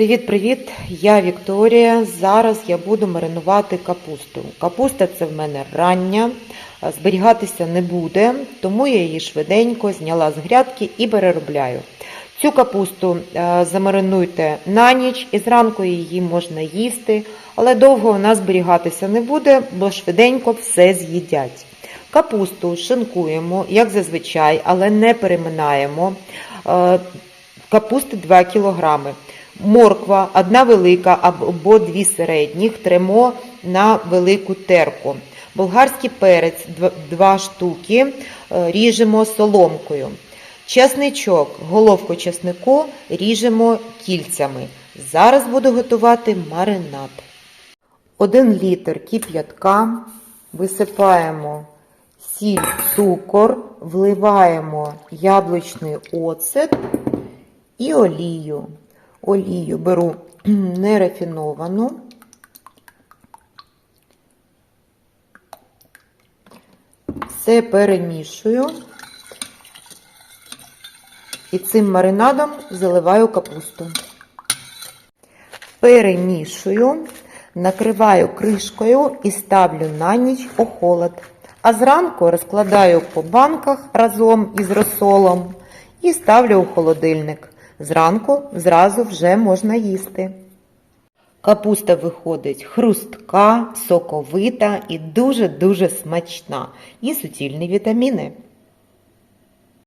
Привіт-привіт! Я Вікторія. Зараз я буду маринувати капусту. Капуста це в мене рання, зберігатися не буде, тому я її швиденько зняла з грядки і переробляю. Цю капусту е, замаринуйте на ніч і зранку її можна їсти, але довго вона зберігатися не буде, бо швиденько все з'їдять. Капусту шинкуємо, як зазвичай, але не переминаємо. Е, Капусти 2 кілограми. Морква, одна велика або дві середніх, тремо на велику терку. Болгарський перець, дв- два штуки, е, ріжемо соломкою. Чесничок, головку чеснику ріжемо кільцями. Зараз буду готувати маринад. 1 літр кип'ятка, висипаємо сіль, цукор, вливаємо яблучний оцет і олію. Олію беру нерафіновану. Все перемішую. І цим маринадом заливаю капусту. Перемішую, накриваю кришкою і ставлю на ніч охолод. А зранку розкладаю по банках разом із розсолом і ставлю у холодильник. Зранку зразу вже можна їсти. Капуста виходить хрустка, соковита і дуже-дуже смачна. І суцільні вітаміни.